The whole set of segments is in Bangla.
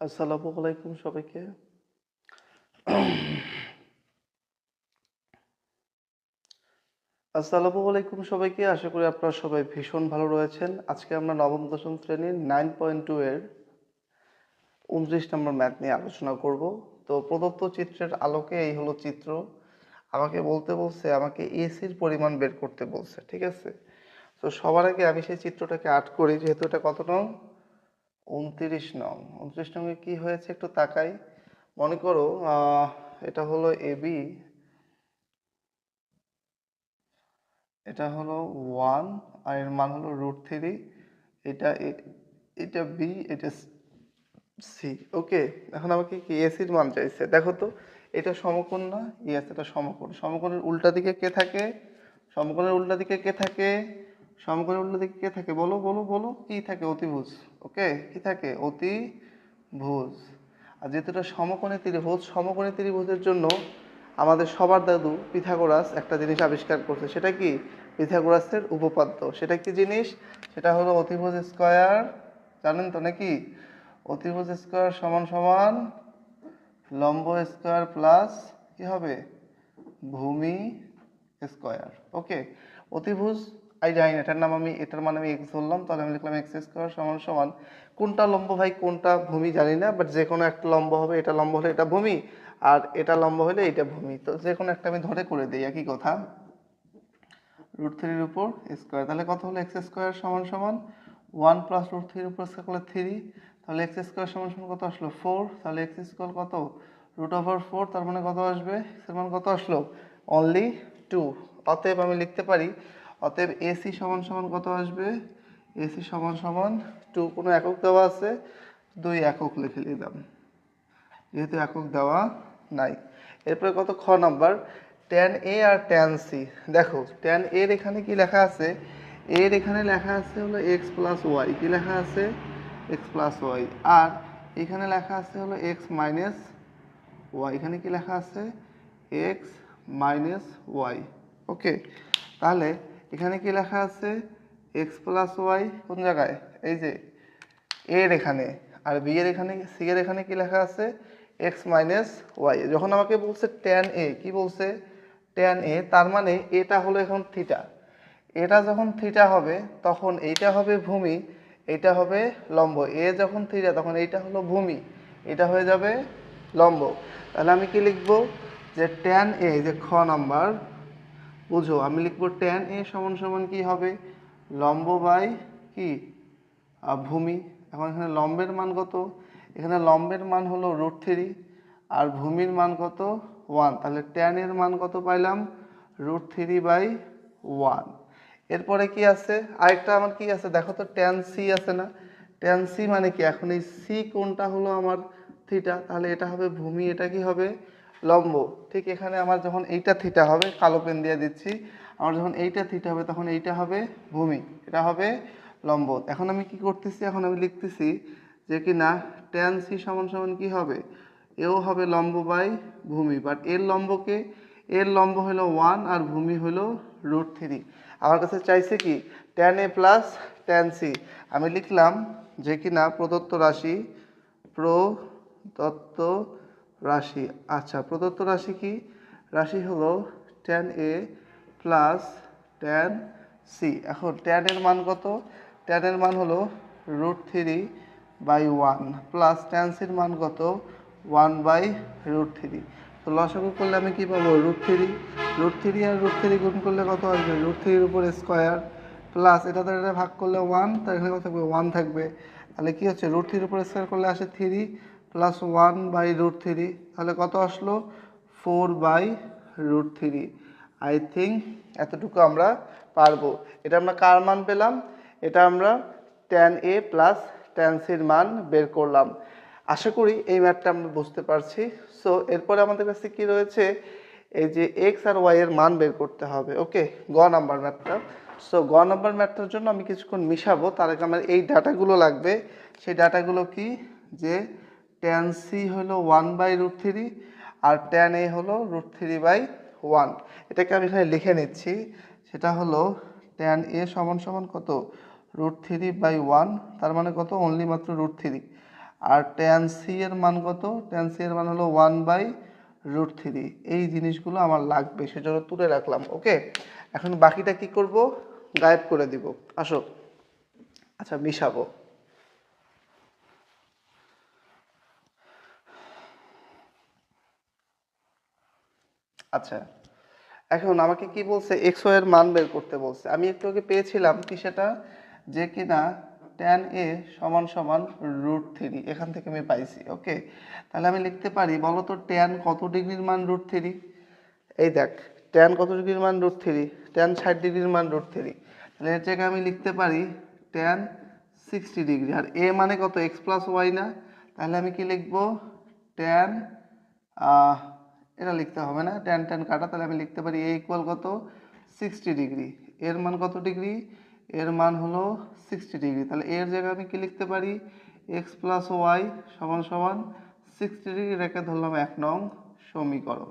আসসালামু আলাইকুম সবাইকে। আসসালামু আলাইকুম সবাইকে, আশা করি আপনারা সবাই ভীষণ ভালো রয়েছেন। আজকে আমরা নবম, দশম শ্রেণির নাইন পয়েন্ট টু এর উনত্রিশ নম্বর ম্যাথ নিয়ে আলোচনা করব। তো প্রদত্ত চিত্রের আলোকে এই হলো চিত্র। আমাকে বলতে বলছে, আমাকে এসির পরিমাণ বের করতে বলছে, ঠিক আছে? তো সবার আগে আমি সেই চিত্রটাকে আট করি, যেহেতু এটা কত নং? উনত্রিশ নং। উনত্রিশ নংয়ে কি হয়েছে একটু তাকাই। মনে করো এটা হলো এবি এটা হলো ওয়ান আর এর মান হলো রুট থ্রি। এটা এ- এটা বি, এটা সি। ওকে। এখন আমাকে কি এসির মান চাইছে? দেখো তো, এটা সমকোণ না? ইয়েস এটা সমকোণ। সমকোণের উল্টা দিকে কে থাকে? সমকোণের উল্টা দিকে কে থাকে? সমকোণের উল্টা কে থাকে? বলো বলো বলো। কি থাকে? অতিভুজ। ওকে? কি থাকে? অতিভুজ। আর যেহেতু এটা সমকোণী ত্রিভুজ, সমকোণী ত্রিভুজের জন্য আমাদের সবার দাদু পিথাগোরাস একটা জিনিস আবিষ্কার করছে। সেটা কি? পিথাগোরাসের উপপাদ্য। সেটা কি জিনিস? সেটা হলো অতিভুজ স্কয়ার। জানেন তো নাকি? অতিভুজ স্কয়ার সমান সমান লম্ব স্কয়ার প্লাস কি হবে? ভূমি স্কয়ার। ওকে? অতিভুজ আই জানি না, এটার নাম আমি, এটার মানে আমি এক্স ধরলাম, তাহলে আমি লিখলাম এক্স স্কোয়ার সমান সমান। কোনটা লম্ব ভাই, কোনটা ভূমি জানি না বাট যে কোনো একটা লম্ব হবে, এটা লম্ব হলে এটা ভূমি, আর এটা লম্ব হলে এটা ভূমি। তো যে কোনো একটা আমি ধরে করে দিই, একই কথা। রুট থ্রির উপর স্কোয়ার তাহলে কত হলো? এক্স স্কোয়ার সমান সমান ওয়ান প্লাস রুট থ্রির উপর স্কোয়ার থ্রি তাহলে এক্স স্কোয়ার সমান সমান কত আসলো? ফোর তাহলে এক্স স্কোয়ার কত? রুট ওভার ফোর তার মানে কত আসবে? এর মান কত আসলো? অনলি টু অতএব আমি লিখতে পারি অতএব এসি সমান সমান কত আসবে? এসি সমান সমান টু কোনো একক দেওয়া আছে? দুই একক লিখে নিলাম। যেহেতু একক দেওয়া নাই। এরপরে কত? খ নাম্বার। ট্যান এ আর ট্যান সি দেখো ট্যান এর এখানে কি লেখা আছে? এর এখানে লেখা আছে হলো এক্স প্লাস ওয়াই কি লেখা আছে? এক্স প্লাস ওয়াই আর এখানে লেখা আছে হলো এক্স মাইনাস ওয়াই এখানে কি লেখা আছে? এক্স মাইনাস ওয়াই ওকে তাহলে এখানে কি লেখা আছে? এক্স প্লাস ওয়াই কোন জায়গায়? এই যে এর এখানে। আর বি এর এখানে সি এর এখানে কি লেখা আছে? এক্স মাইনাস ওয়াই যখন আমাকে বলছে ট্যান এ কি বলছে? ট্যান এ তার মানে এটা হলো এখন থিটা এটা যখন থিটা হবে, তখন এইটা হবে ভূমি এটা হবে লম্ব। এ যখন থিটা তখন এইটা হলো ভূমি, এটা হয়ে যাবে লম্ব। তাহলে আমি কি লিখব? যে ট্যান এ যে খ নাম্বার বুঝো, আমি লিখব ট্যান এ সমান সমান কি হবে? লম্ব বাই কি? ভূমি। এখন এখানে লম্বের মান কত? এখানে লম্বের মান হলো রুট থ্রি আর ভূমির মান কত? ওয়ান তাহলে ট্যান এর মান কত পাইলাম? রুট থ্রি বাই ওয়ান এরপরে কি আছে? আরেকটা আমার কি আছে? দেখো তো ট্যান সি আছে না? ট্যান সি মানে কি? এখন এই সি কোনটা হলো আমার থিটা তাহলে এটা হবে ভূমি, এটা কি হবে? লম্ব। ঠিক এখানে আমার যখন এইটা থিটা হবে, কালো পেন দিয়ে দিচ্ছি, আমার যখন এইটা থিটা হবে তখন এইটা হবে ভূমি, এটা হবে লম্ব। এখন আমি কি করতেছি? এখন আমি লিখতেছি যে কি না ট্যান সি সমান সমান কি হবে? এও হবে লম্ব বাই ভূমি বাট এর লম্বকে, এর লম্ব হলো ওয়ান আর ভূমি হলো রুট থ্রি আমার কাছে চাইছে কি tan A plus tan C আমি লিখলাম যে কি না, প্রদত্ত রাশি প্রদত্ত রাশি। আচ্ছা প্রদত্ত রাশি কি? রাশি হলো tan A plus tan C এখন ট্যান এর মান কত? ট্যান এর মান হলো root three by one plus tan সির মান কত? ওয়ান বাই রুট থ্রি তো লসাগু করলে আমি কী পাবো? রুট থ্রি রুট থ্রি আর রুট থ্রি গুণ করলে কত আসবে? রুট থ্রির উপর স্কোয়ার প্লাস এটা এটা ভাগ করলে ওয়ান তার এখানে কত থাকবে? ওয়ান থাকবে। তাহলে কি হচ্ছে? রুট থ্রির উপর স্কোয়ার করলে আসে three plus one by root three তাহলে কত আসলো? Four by root three I think এতটুকু আমরা পারব। এটা আমরা কার মান পেলাম? এটা আমরা ট্যান এ প্লাস ট্যান সির মান বের করলাম। আশা করি এই ম্যাথটা আমরা বুঝতে পারছি। সো এরপরে আমাদের কাছে কি রয়েছে? এই যে এক্স আর ওয়াই এর মান বের করতে হবে। ওকে গ নাম্বার ম্যাথটা সো গ নাম্বার ম্যাথটার জন্য আমি কিছুক্ষণ মিশাবো। তার আগে আমার এই ডাটাগুলো লাগবে। সেই ডাটাগুলো কি? যে ট্যান সি হলো ওয়ান বাই রুট থ্রি আর ট্যান এ হলো রুট থ্রি বাই ওয়ান এটাকে আমি এখানে লিখে নিচ্ছি, সেটা হলো ট্যান এ সমান সমান কত? রুট থ্রি বাই ওয়ান তার মানে কত? অনলি মাত্র রুট থ্রি আর ট্যান সি এর মান কত? ট্যান সি এর মান হলো ওয়ান বাই রুট থ্রি এই জিনিসগুলো আমার লাগবে, সেজন্য তুলে রাখলাম ওকে এখন বাকিটা কি করব? গায়েব করে দিব। আসো। আচ্ছা মিশাবো। আচ্ছা। এখন আমাকে কি বলছে? এক্সের মান বের করতে বলছে। আমি একটু আগে পেয়েছিলাম কি সেটা যে কিনা ট্যান এ সমান সমান রুট থ্রি এখান থেকে আমি পাইছি ওকে তাহলে আমি লিখতে পারি বলো তো ট্যান কত ডিগ্রির মান রুট থ্রি এই দেখ ট্যান কত ডিগ্রির মান রুট থ্রি ট্যান ষাট ডিগ্রির মান রুট থ্রি তাহলে এর জায়গায় আমি লিখতে পারি ট্যান সিক্সটি ডিগ্রি। আর এ মানে কত? এক্স প্লাস ওয়াই না? তাহলে আমি কি লিখব? ট্যান এটা লিখতে হবে না ট্যান ট্যান কাটা, তাহলে আমি লিখতে পারি এ ইকুয়াল কত? সিক্সটি ডিগ্রি এর মান কত ডিগ্রি এর মান হলো সিক্সটি ডিগ্রি তাহলে এর জায়গায় আমি কি লিখতে পারি? এক্স প্লাস ওয়াই সমান সমান সিক্সটি ডিগ্রি রেখে ধরলাম এক নং সমীকরণ।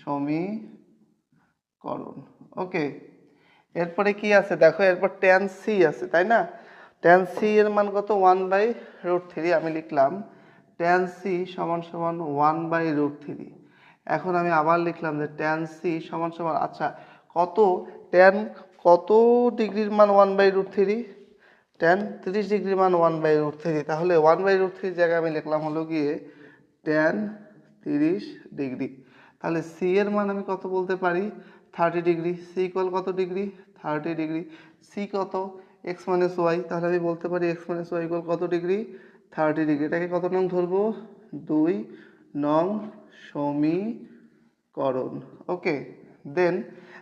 সমীকরণ। ওকে এরপরে কি আছে? দেখো, এরপর ট্যান সি আছে, তাই না? ট্যান সি এর মান কত? ওয়ান বাই রুট থ্রি আমি লিখলাম। ট্যান সি সমান সমান ওয়ান বাই রুট থ্রি এখন আমি আবার লিখলাম যে ট্যান সি সমান সমান আচ্ছা কত ট্যান কত ডিগ্রির মান one by root three tan তিরিশ ডিগ্রির মান ওয়ান বাই রুট থ্রি তাহলে ওয়ান বাই রুট থ্রির জায়গায় আমি লিখলাম হলো গিয়ে ট্যান তিরিশ ডিগ্রি। তাহলে সি এর মান আমি কত বলতে পারি? Thirty degree. সি ইকুয়াল কত ডিগ্রি? Thirty degree. সি কত? এক্স মাইনাস ওয়াই তাহলে আমি বলতে পারি এক্স মাইনাস ওয়াই ইকুয়াল কত ডিগ্রি? Thirty degree. এটাকে কত নং ধরবো? দুই নং সমীকরণ। ওকে দেন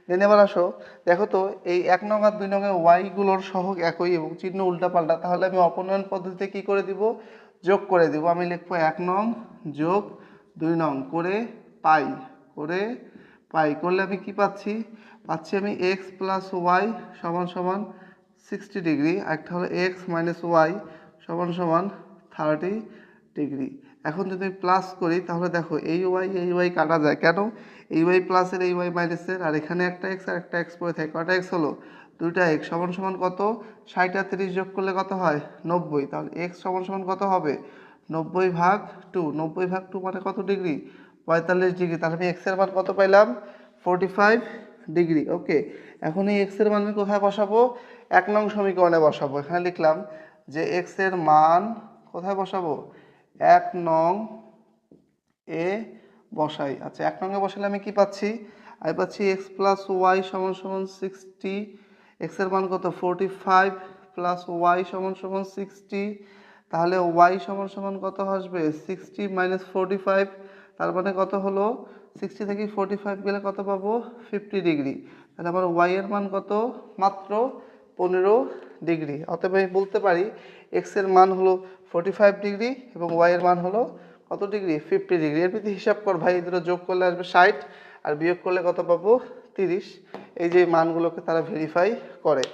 দেন এবার আসো। দেখো তো, এই এক নং আর দুই নংয়ের ওয়াইগুলোর সহগ একই এবং চিহ্ন উল্টাপাল্টা। তাহলে আমি অপনয়ন পদ্ধতিতে কি করে দিব? যোগ করে দিব। আমি লিখব এক নং যোগ দুই নং করে পাই। করে পাই। করলে আমি কি পাচ্ছি? পাচ্ছি আমি এক্স প্লাস ওয়াই সমান সমান সিক্সটি ডিগ্রি একটা হলো এক্স মাইনাস ওয়াই সমান সমান থার্টি ডিগ্রি এখন যদি আমি প্লাস করি, তাহলে দেখো এই ওয়াই এই ওয়াই কাটা যায়। কেন? এই ওয়াই প্লাসের এই ওয়াই মাইনাসের আর এখানে একটা এক্স আর একটা এক্স পড়ে থাকে। কটা এক্স হলো? দুইটা এক্স সমান সমান কত? ষাট আর তিরিশ যোগ করলে কত হয়? নব্বই। তাহলে এক্স সমান সমান কত হবে? নব্বই ভাগ টু নব্বই ভাগ টু মানে কত ডিগ্রি পঁয়তাল্লিশ ডিগ্রি তাহলে আমি এক্সের মান কত পাইলাম? ফোরটি ফাইভ ডিগ্রি ওকে এখন এই এক্সের মান আমি কোথায় বসাবো? এক নং সমীকরণে বসাবো। এখানে লিখলাম যে এক্সের মান কোথায় বসাবো? এক নং এ বসাই। আচ্ছা এক নঙ্গে বসালে আমি কি পাচ্ছি? আমি পাচ্ছি এক্স প্লাস ওয়াই সমান সমান সিক্সটি এক্সের মান কত? ফোরটি ফাইভ প্লাস ওয়াই সমান সমান সিক্সটি তাহলে ওয়াই সমান সমান কত আসবে? সিক্সটি মাইনাস ফোরটি ফাইভ তার মানে কত হলো? সিক্সটি থেকে ফোরটি ফাইভ গেলে কত পাবো? ফিফটি ডিগ্রি তাহলে আমার ওয়াই এর মান কত? মাত্র পনেরো ডিগ্রি। অতএব আমি বলতে পারি এক্সের মান হলো ফোরটি ফাইভ ডিগ্রি এবং ওয়াই এর মান হলো কত ডিগ্রি? Fifty degree. এর প্রতি হিসাব কর ভাই দুটো যোগ করলে আসবে ষাট আর বিয়োগ করলে কত পাবো? তিরিশ। এই যে মানগুলোকে তারা ভেরিফাই করে।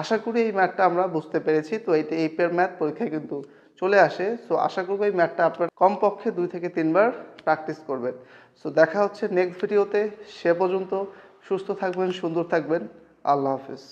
আশা করি এই ম্যাথটা আমরা বুঝতে পেরেছি। তো এইটা, এই পেয়ার ম্যাথ পরীক্ষায় কিন্তু চলে আসে। সো আশা করব এই ম্যাথটা আপনার কমপক্ষে দুই থেকে তিনবার প্র্যাকটিস করবেন। সো দেখা হচ্ছে নেক্সট ভিডিওতে সে পর্যন্ত সুস্থ থাকবেন, সুন্দর থাকবেন। আল্লাহ হাফিজ।